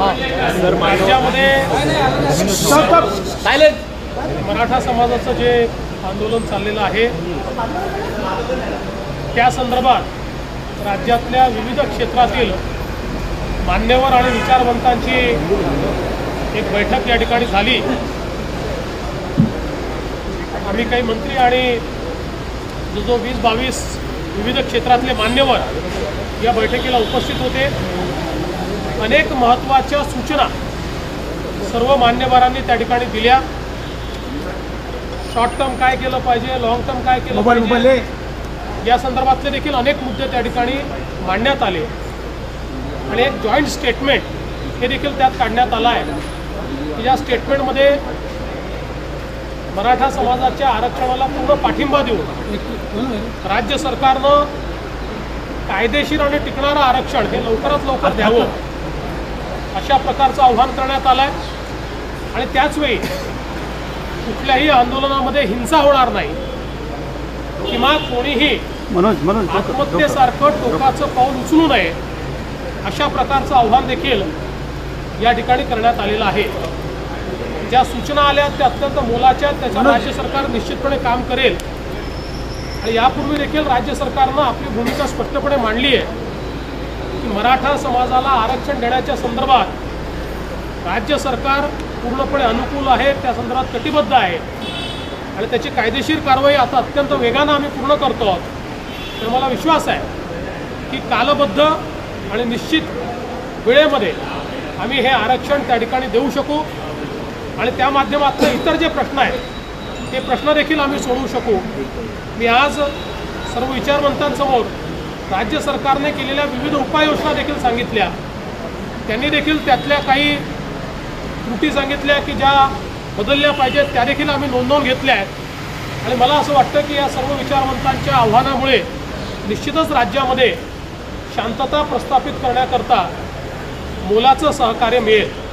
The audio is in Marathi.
राज्यामध्ये मराठा समाजाचं जे आंदोलन चाललेलं आहे त्या संदर्भात राज्यातल्या विविध क्षेत्रातील मान्यवर आणि विचारवंतांची एक बैठक या ठिकाणी झाली आम्ही काही मंत्री आणि जो जो वीस बावीस विविध क्षेत्रातले मान्यवर या बैठकीला उपस्थित होते अनेक महत्त्वाच्या सूचना सर्व मान्यवरांनी त्या ठिकाणी दिल्या. शॉर्ट टर्म काय केलं पाहिजे? लॉंग टर्म काय केलं पाहिजे? या संदर्भातले देखील अनेक मुद्दे त्या ठिकाणी मांडण्यात आले. आणि एक जॉईंट स्टेटमेंट हे देखील त्यात काढण्यात आलं आहे. की या स्टेटमेंटमध्ये मराठा समाजाच्या आरक्षणाला पूर्ण पाठिंबा देऊन राज्य सरकारनं कायदेशीर आणि टिकणारं आरक्षण हे लवकरात लवकर द्यावं. अशा प्रकारचं आव्हान करण्यात आलं आहे आणि त्याचवेळी कुठल्याही आंदोलनामध्ये हिंसा होणार नाही. किंवा कोणीही मनोज मनोज आत्महत्येसारखं टोकाचं पाऊल उचलू नये अशा प्रकारचं आव्हान देखील या ठिकाणी करण्यात आलेलं आहे. ज्या सूचना आल्या त्या अत्यंत मोलाच्या. त्याच्यावर राज्य सरकार निश्चितपणे काम करेल. आणि यापूर्वी देखील राज्य सरकारनं आपली भूमिका स्पष्टपणे मांडली आहे. की मराठा समाजाला आरक्षण देण्याच्या संदर्भात राज्य सरकार पूर्णपणे अनुकूल आहे त्या संदर्भात कटिबद्ध आहे. आणि त्याची कायदेशीर कारवाई आता अत्यंत वेगानं आम्ही पूर्ण करतो आहोत. तर मला विश्वास आहे की कालबद्ध आणि निश्चित वेळेमध्ये आम्ही हे आरक्षण त्या ठिकाणी देऊ शकू. आणि त्या माध्यमातून इतर जे प्रश्न आहेत ते प्रश्न देखील आम्ही सोडवू शकू. मी आज सर्व विचारवंतांसमोर राज्य सरकारने केलेल्या विविध उपाययोजना देखील सांगितल्या. त्यांनी देखील त्यातल्या काही त्रुटी सांगितल्या की ज्या बदलल्या पाहिजेत त्या देखील आम्ही नोंदवून घेतल्या आहेत. आणि मला असं वाटतं की या सर्व विचारवंतांच्या आव्हानामुळे निश्चितच राज्यामध्ये शांतता प्रस्थापित करण्याकरता मोलाचं सहकार्य मिळेल.